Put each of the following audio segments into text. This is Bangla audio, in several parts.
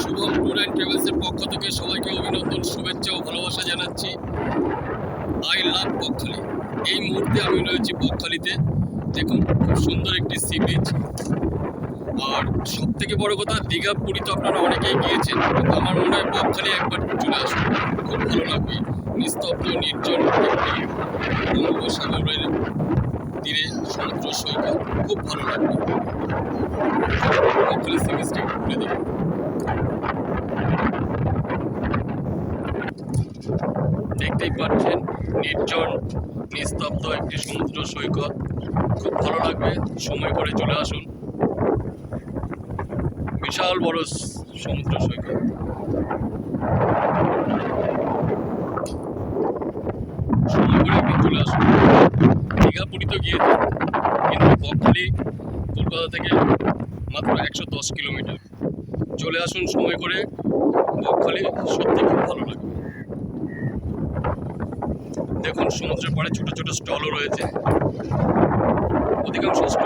শুভম ট্যুর অ্যান্ড ট্রাভেলসের পক্ষ থেকে সবাইকে অভিনন্দন, শুভেচ্ছা ও ভালোবাসা জানাচ্ছি। আই লাভ বকখালি এই মুহূর্তে আমি রয়েছি বকখালিতে দেখুন, খুব সুন্দর একটি সি বিচ আর সব থেকে বড় কথা, দীঘা পুরী তো আপনারা অনেকেই গিয়েছেন আমার মনে হয় বকখালি একবার চলে আসুন। খুব ভালো লাগবে, নিস্তব্ধ, নির্জন বঙ্গোপসাগরের তীরে সমুদ্র সৈকত। খুব ভালো লাগবে। বকখালি সি বিচটা ঘুরে দেবো দেখতেই পাচ্ছেন। নির্জন, নিস্তব্ধ একটি সমুদ্র সৈকত। খুব ভালো লাগবে, সময় করে চলে আসুন। বিশাল বড় সমুদ্র সৈকত। সময় করে একদিন চলে আসুন। দীঘা পুরী তো গিয়েছে, কিন্তু বকখালি কলকাতা থেকে মাত্র একশো দশ কিলোমিটার। চলে আসুন সময় করে, বকখালি সত্যি খুব ভালো লাগবে। দেখুন সমুদ্রের পরে ছোট ছোট স্টলও রয়েছে। অধিকাংশ আছে।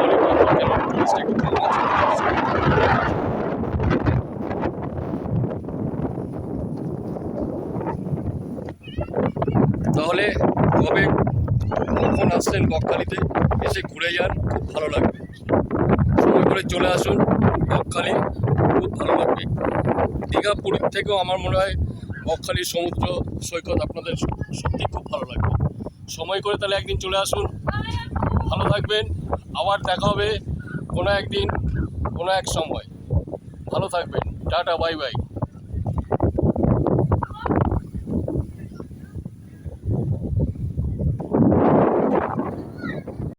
তাহলে কবে কখন আসছেন বকখালিতে? এসে ঘুরে যান, খুব ভালো লাগবে। সময় করে চলে আসুন বকখালি, খুব ভালো লাগবে। দীঘা পুরীর থেকেও আমার মনে হয় বকখালির সমুদ্র সৈকত আপনাদের সত্যি খুব ভালো লাগবে। সময় করে তাহলে একদিন চলে আসুন। ভালো থাকবেন। আবার দেখা হবে কোনো একদিন, কোনো এক সময়। ভালো থাকবেন। Tata, bye bye.